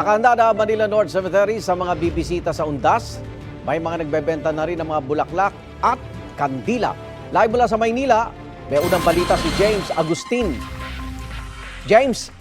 Nakahanda na Manila North Cemetery sa mga bibisita sa Undas. May mga nagbebenta na rin ng mga bulaklak at kandila. Live mula sa Maynila, may unang balita si James Agustin. James,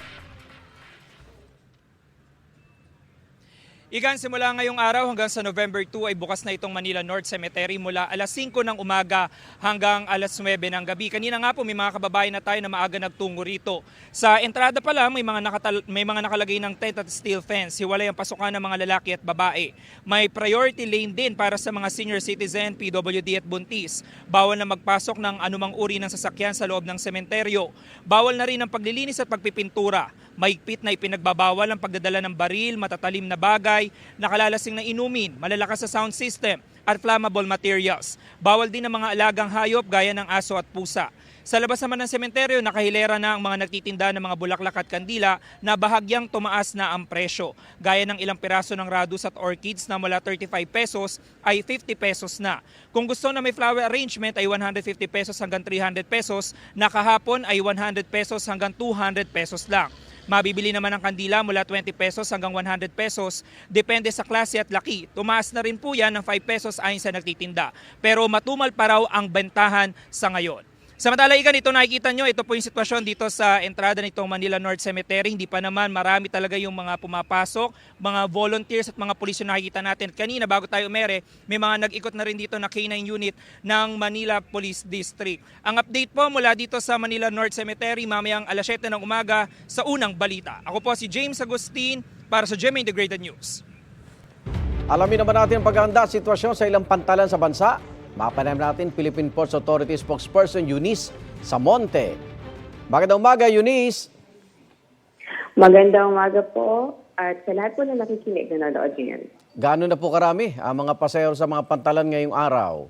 Igan, simula ngayong araw hanggang sa November 2 ay bukas na itong Manila North Cemetery mula alas 5 ng umaga hanggang alas 9 ng gabi. Kanina nga po may mga kababayan na tayo na maaga nagtungo rito. Sa entrada pa lang may mga, nakatal- may mga nakalagay ng tent at steel fence. Hiwalay ang pasukan ng mga lalaki at babae. May priority lane din para sa mga senior citizen, PWD at buntis. Bawal na magpasok ng anumang uri ng sasakyan sa loob ng sementeryo. Bawal na rin ang paglilinis at pagpipintura. Mahigpit na ipinagbabawal ang pagdadala ng baril, matatalim na bagay, nakalalasing na inumin, malalakas sa sound system, at flammable materials. Bawal din ang mga alagang hayop gaya ng aso at pusa. Sa labas naman ng sementeryo, nakahilera na ang mga nagtitinda ng mga bulaklak at kandila na bahagyang tumaas na ang presyo. Gaya ng ilang piraso ng radus at orchids na mula 35 pesos ay 50 pesos na. Kung gusto na may flower arrangement ay 150 pesos hanggang 300 pesos, na kahapon ay 100 pesos hanggang 200 pesos lang. Mabibili naman ang kandila mula 20 pesos hanggang 100 pesos. Depende sa klase at laki. Tumaas na rin po yan ng 5 pesos ayon sa nagtitinda. Pero matumal pa raw ang bentahan sa ngayon. Samantala, ikan, ito nakikita nyo, ito po yung sitwasyon dito sa entrada nitong Manila North Cemetery. Hindi pa naman marami talaga yung mga pumapasok, mga volunteers at mga pulis yung nakikita natin. At kanina, bago tayo umere, may mga nag-ikot na rin dito na K9 unit ng Manila Police District. Ang update po mula dito sa Manila North Cemetery, mamayang alas 7 ng umaga sa unang balita. Ako po si James Agustin para sa GMA Integrated News. alamin naman natin ang paghahanda sitwasyon sa ilang pantalan sa bansa. Mapanayam natin Philippine Ports Authority spokesperson Eunice Samonte. Magandang umaga, Eunice. Magandang umaga po at sa lahat po na nakikinig na nanonood ngayon. Gaano na po karami ang mga pasahero sa mga pantalan ngayong araw?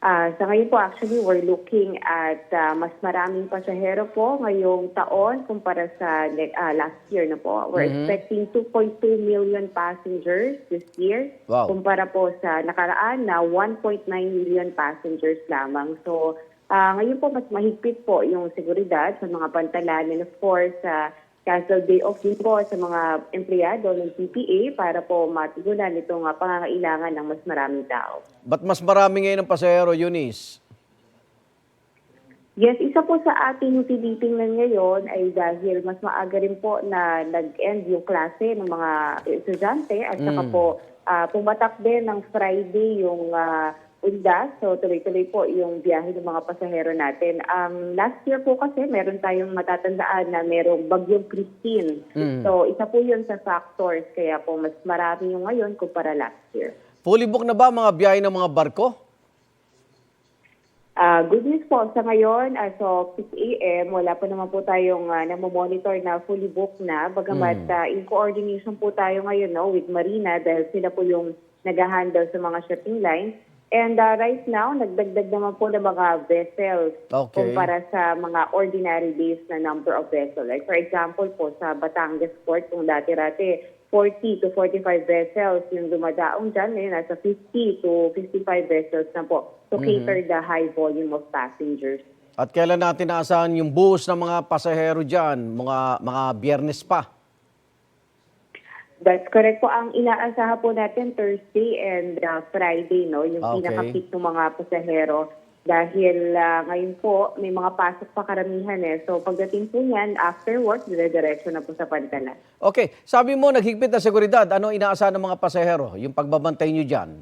Ah, sa ngayon po actually we're looking at ah, mas maraming pasahero po ngayong taon kumpara sa ah, last year na po. We're expecting 2.2 million passengers this year Wow. kumpara po sa nakaraan na 1.9 million passengers lamang. So ah, ngayon po mas mahigpit po yung seguridad sa mga pantalan and of course sa Castle Day off din po sa mga empleyado ng PPA para po matigunan itong ah, pangangailangan ng mas maraming tao. Ba't mas marami ngayon ang pasahero, Eunice? Yes, isa po sa ating tinitingnan ngayon ay dahil mas maaga rin po na nag-end yung klase ng mga estudyante at saka po ah, pumatak din ng Friday yung uh, undas. So tuloy-tuloy po yung biyahe ng mga pasahero natin. Um, last year po kasi meron tayong matatandaan na merong bagyong Christine. So isa po yun sa factors kaya po mas marami yung ngayon kumpara last year. Fully book na ba mga biyahe ng mga barko? Ah, good news po, sa ngayon, as of 6 a.m., wala pa naman po tayong uh, namomonitor na fully booked na. Bagamat ah, in coordination po tayo ngayon no, with Marina dahil sila po yung nag-handle sa mga shipping lines. And ah, right now, nagdagdag naman po ng mga vessels Okay. kumpara sa mga ordinary days na number of vessels. Like for example po, sa Batangas Port, kung dati-rati 40 to 45 vessels yung dumadaong dyan, ngayon nasa 50 to 55 vessels na po to cater the high volume of passengers. At kailan natin naasahan yung buhos ng mga pasahero dyan? Mga, mga biyernes pa? That's correct po. Ang inaasahan po natin Thursday and uh, Friday, no? Yung Okay. pinaka-peak ng mga pasahero. Dahil uh, ngayon po, may mga pasok pa karamihan eh. So pagdating po niyan, after work, dire-diretso na po sa pantalan. Okay, sabi mo naghigpit na seguridad. Ano inaasahan ng mga pasahero? Yung pagbabantay nyo dyan?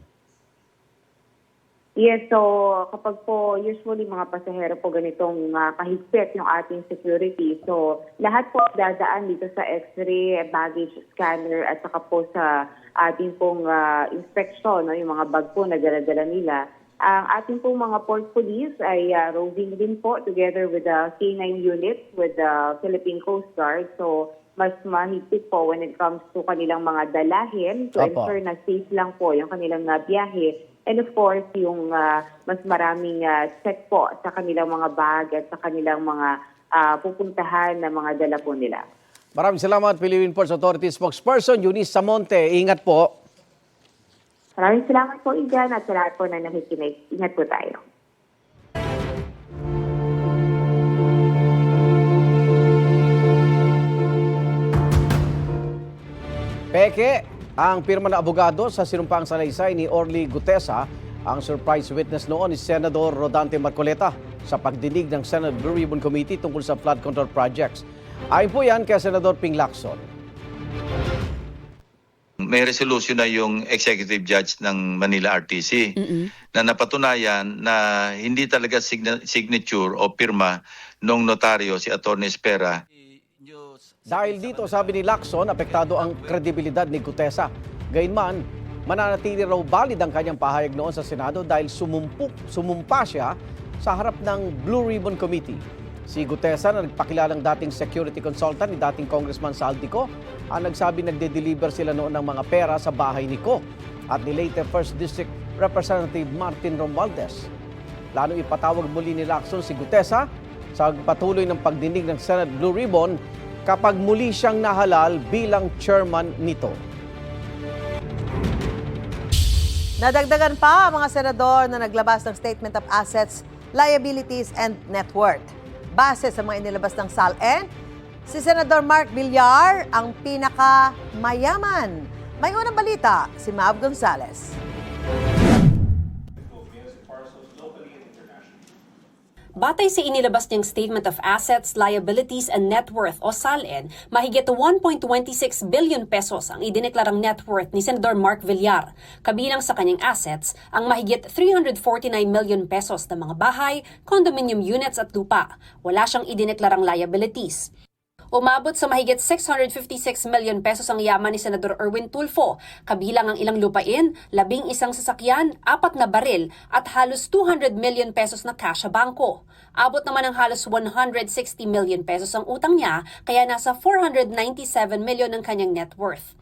Yes, so kapag po usually mga pasahero po ganitong uh, kahigpit yung ating security. So lahat po dadaan dito sa x-ray, baggage scanner at saka po sa ating pong uh, inspection, no, yung mga bag po na dala-dala nila. Ang ating pong mga port police ay uh, roving din po together with the K9 unit with the Philippine Coast Guard. So mas mahigpit po when it comes to kanilang mga dalahin to Opo. ensure na safe lang po yung kanilang uh, biyahe. And of course, yung ah, mas maraming ah, check po sa kanilang mga bag at sa kanilang mga ah, pupuntahan na mga dala po nila. Maraming salamat, Philippine Ports Authority spokesperson Eunice Samonte. Ingat po. Maraming salamat po, Ijan, at sa lahat po na nakikinig. Ingat po tayo. Peke, ang pirma na abogado sa sinumpang salaysay ni Orly Gutesa, ang surprise witness noon ni Senador Rodante Marcoleta sa pagdinig ng Senate Blue Ribbon Committee tungkol sa flood control projects. Ayon po yan kay Senador Ping Lacson. may resolution na yung executive judge ng Manila RTC na napatunayan na hindi talaga signa- signature o pirma nung notaryo si Attorney Espera. Dahil dito, sabi ni Lacson, apektado ang kredibilidad ni Gutesa. Gayunman, mananatili raw valid ang kanyang pahayag noon sa Senado dahil sumumpuk, sumumpa siya sa harap ng Blue Ribbon Committee. Si Gutesa na nagpakilalang dating security consultant ni dating Congressman Saldico ang nagsabi nagde-deliver sila noon ng mga pera sa bahay ni Ko at ni later 1st District Representative Martin Romualdez. Plano ipatawag muli ni Lacson si Gutesa sa patuloy ng pagdinig ng Senate Blue Ribbon kapag muli siyang nahalal bilang chairman nito. Nadagdagan pa ang mga senador na naglabas ng Statement of Assets, Liabilities and Net Worth. Base sa mga inilabas ng SALN, si Senador Mark Villar ang pinakamayaman. May unang balita, si Mav Gonzalez. Batay sa inilabas niyang Statement of Assets, Liabilities and Net Worth o SALN, mahigit 1.26 billion pesos ang idineklarang net worth ni Senador Mark Villar. Kabilang sa kanyang assets, ang mahigit 349 million pesos na mga bahay, condominium units at lupa. Wala siyang idineklarang liabilities. Umabot sa mahigit 656 million pesos ang yaman ni Senador Erwin Tulfo, kabilang ang ilang lupain, labing isang sasakyan, apat na baril at halos 200 million pesos na cash sa bangko. Abot naman ng halos 160 million pesos ang utang niya, kaya nasa 497 million ang kanyang net worth.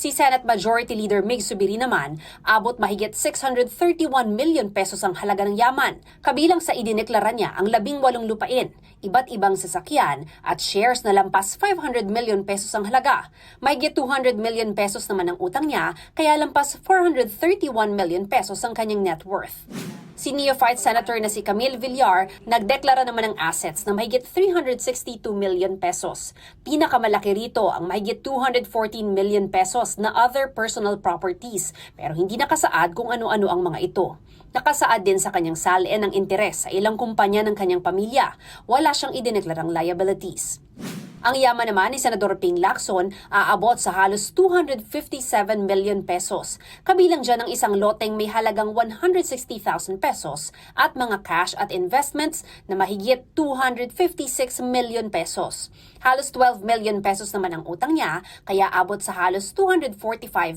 Si Senate Majority Leader Mig Subiri naman, abot mahigit 631 million pesos ang halaga ng yaman. Kabilang sa idineklara niya ang labing walong lupain, iba't ibang sasakyan at shares na lampas 500 million pesos ang halaga. Mahigit 200 million pesos naman ang utang niya, kaya lampas 431 million pesos ang kanyang net worth. Si neophyte senator na si Camille Villar nagdeklara naman ng assets na mahigit 362 million pesos. Pinakamalaki rito ang mahigit 214 million pesos na other personal properties pero hindi nakasaad kung ano-ano ang mga ito. Nakasaad din sa kanyang salin ng interes sa ilang kumpanya ng kanyang pamilya. Wala siyang idineklarang liabilities. Ang yaman naman ni Senador Ping Lacson aabot sa halos 257 million pesos. Kabilang dyan ang isang loteng may halagang 160,000 pesos at mga cash at investments na mahigit 256 million pesos. Halos 12 million pesos naman ang utang niya, kaya abot sa halos 245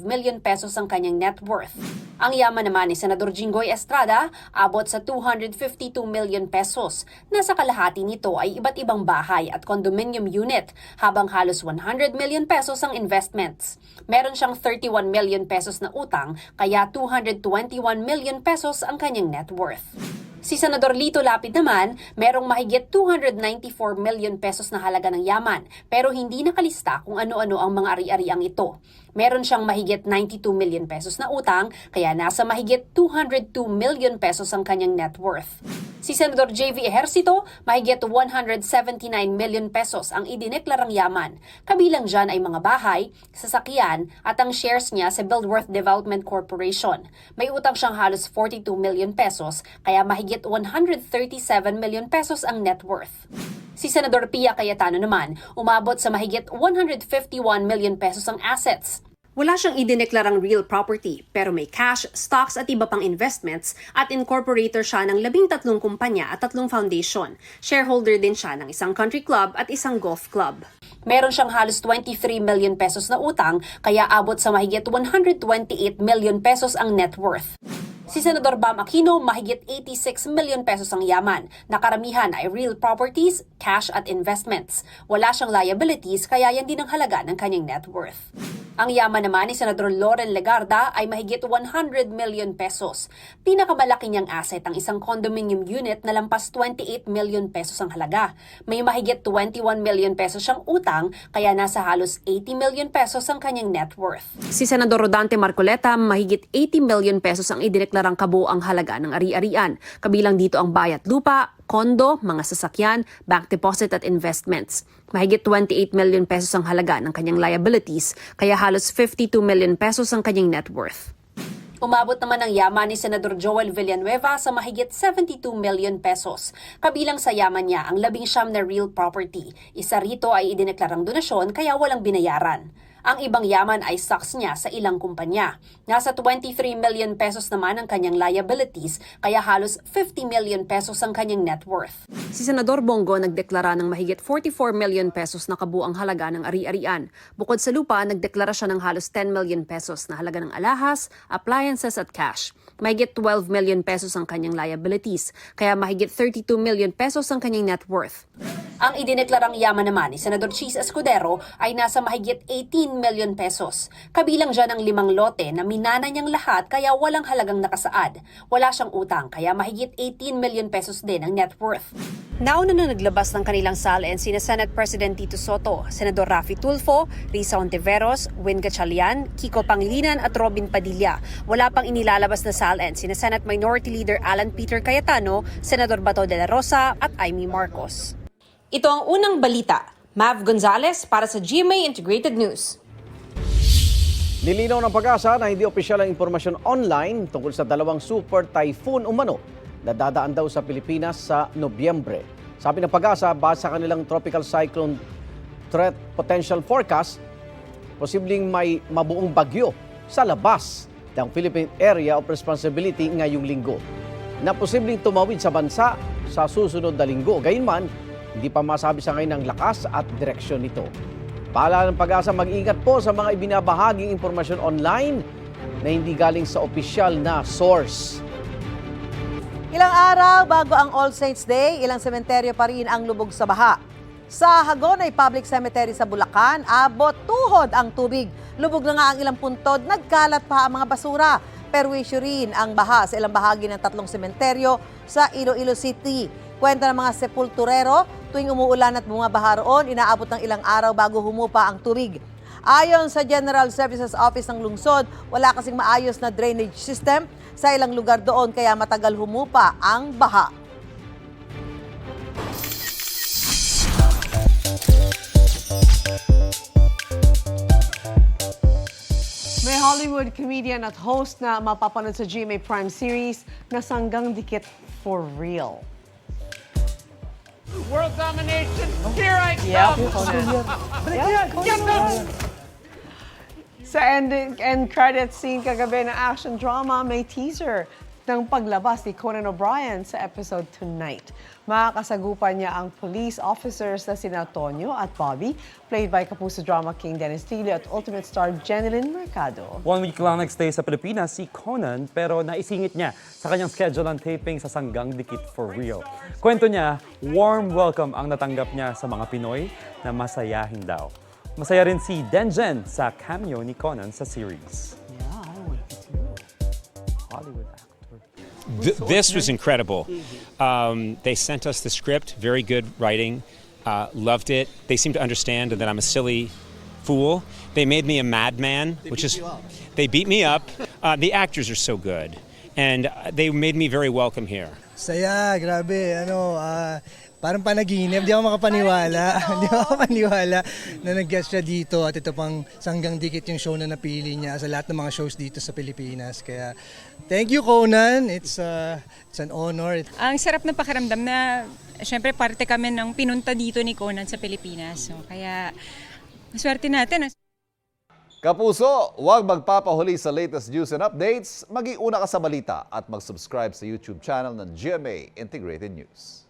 million pesos ang kanyang net worth. Ang yaman naman ni Senador Jinggoy Estrada abot sa 252 million pesos. Nasa kalahati nito ay iba't ibang bahay at condominium unit, habang halos 100 million pesos ang investments. Meron siyang 31 million pesos na utang, kaya 221 million pesos ang kanyang net worth. Si Senador Lito Lapid naman, merong mahigit 294 million pesos na halaga ng yaman, pero hindi nakalista kung ano-ano ang mga ari-ariang ito. Meron siyang mahigit 92 million pesos na utang, kaya nasa mahigit 202 million pesos ang kanyang net worth. Si Senador JV Ejercito, mahigit 179 million pesos ang idineklarang yaman. Kabilang dyan ay mga bahay, sasakyan at ang shares niya sa Buildworth Development Corporation. May utang siyang halos 42 million pesos, kaya mahigit 137 million pesos ang net worth. Si Senador Pia Cayetano naman, umabot sa mahigit 151 million pesos ang assets. Wala siyang idineklarang real property, pero may cash, stocks at iba pang investments at incorporator siya ng labing tatlong kumpanya at tatlong foundation. Shareholder din siya ng isang country club at isang golf club. Meron siyang halos 23 million pesos na utang, kaya abot sa mahigit 128 million pesos ang net worth. Si Senador Bam Aquino, mahigit 86 million pesos ang yaman. Nakaramihan ay real properties, cash at investments. Wala siyang liabilities kaya yan din ang halaga ng kanyang net worth. Ang yaman naman ni Senador Loren Legarda ay mahigit 100 million pesos. Pinakamalaki niyang asset ang isang condominium unit na lampas 28 million pesos ang halaga. May mahigit 21 million pesos siyang utang kaya nasa halos 80 million pesos ang kanyang net worth. Si Senador Rodante Marcoleta, mahigit 80 million pesos ang idineklarang kabuang halaga ng ari-arian. Kabilang dito ang bayat lupa, kondo, mga sasakyan, bank deposit at investments. Mahigit 28 million pesos ang halaga ng kanyang liabilities, kaya halos 52 million pesos ang kanyang net worth. Umabot naman ang yaman ni Senador Joel Villanueva sa mahigit 72 million pesos. Kabilang sa yaman niya ang labing siyam na real property. Isa rito ay idineklarang donasyon kaya walang binayaran. Ang ibang yaman ay stocks niya sa ilang kumpanya. Nasa 23 million pesos naman ang kanyang liabilities, kaya halos 50 million pesos ang kanyang net worth. Si Senador Bongo nagdeklara ng mahigit 44 million pesos na kabuang halaga ng ari-arian. Bukod sa lupa, nagdeklara siya ng halos 10 million pesos na halaga ng alahas, appliances at cash. Mahigit 12 million pesos ang kanyang liabilities, kaya mahigit 32 million pesos ang kanyang net worth. Ang idineklarang yaman naman ni Senador Cheese Escudero ay nasa mahigit 18 million pesos. Kabilang dyan ang limang lote na minana niyang lahat kaya walang halagang nakasaad. Wala siyang utang kaya mahigit 18 million pesos din ang net worth. Nauna na naglabas ng kanilang salin sina Senate President Tito Soto, Senador Rafi Tulfo, Risa Ontiveros, Win Gatchalian, Kiko Pangilinan at Robin Padilla. Wala pang inilalabas na salin sina Senate Minority Leader Alan Peter Cayetano, Senador Bato de la Rosa at Amy Marcos. Ito ang unang balita. Mav Gonzalez para sa GMA Integrated News. Nilinaw ng pag-asa na hindi opisyal ang impormasyon online tungkol sa dalawang super typhoon umano na dadaan daw sa Pilipinas sa Nobyembre. Sabi ng pag-asa, base sa kanilang tropical cyclone threat potential forecast, posibleng may mabuong bagyo sa labas ng Philippine Area of Responsibility ngayong linggo na posibleng tumawid sa bansa sa susunod na linggo. Gayunman, hindi pa masabi sa ngayon ang lakas at direksyon nito. Paalala ng pag-asa mag-ingat po sa mga ibinabahaging impormasyon online na hindi galing sa opisyal na source. Ilang araw bago ang All Saints Day, ilang sementeryo pa rin ang lubog sa baha. Sa Hagonay Public Cemetery sa Bulacan, abot tuhod ang tubig. Lubog na nga ang ilang puntod, nagkalat pa ang mga basura. Perwisyo rin ang baha sa ilang bahagi ng tatlong sementeryo sa Iloilo City. Kwenta ng mga sepulturero, tuwing umuulan at bumabaha roon, inaabot ng ilang araw bago humupa ang tubig. Ayon sa General Services Office ng lungsod, wala kasing maayos na drainage system sa ilang lugar doon kaya matagal humupa ang baha. May Hollywood comedian at host na mapapanood sa GMA Prime series na Sanggang Dikit for Real. World domination. Here I come. Sa end, end credit scene kagabi ng action drama, may teaser ng paglabas ni Conan O'Brien sa episode tonight. Makakasagupan niya ang police officers na sina Tonyo at Bobby, played by Kapuso Drama King Dennis Tilio at Ultimate Star Jeneline Mercado. One week lang nagstay sa Pilipinas si Conan pero naisingit niya sa kanyang schedule ng taping sa Sanggang Dikit for Real. Kwento niya, warm welcome ang natanggap niya sa mga Pinoy na masayahin daw. Masaya rin si Denjen sa cameo ni Conan sa series. Hollywood actor. Th- this was incredible. Um, they sent us the script, very good writing. Uh, loved it. They seemed to understand that I'm a silly fool. They made me a madman, which is they beat me up. Uh, the actors are so good, and uh, they made me very welcome here. Saya, grabe. Ano, ah, parang panaginip. Di ako makapaniwala. Di ako makapaniwala na nag-guest siya dito at ito pang sanggang dikit yung show na napili niya sa lahat ng mga shows dito sa Pilipinas. Kaya thank you Conan. It's, uh, it's an honor. Ang sarap na pakiramdam na syempre parte kami ng pinunta dito ni Conan sa Pilipinas. So, kaya maswerte natin. Kapuso, huwag magpapahuli sa latest news and updates. Mag-iuna ka sa balita at mag-subscribe sa YouTube channel ng GMA Integrated News.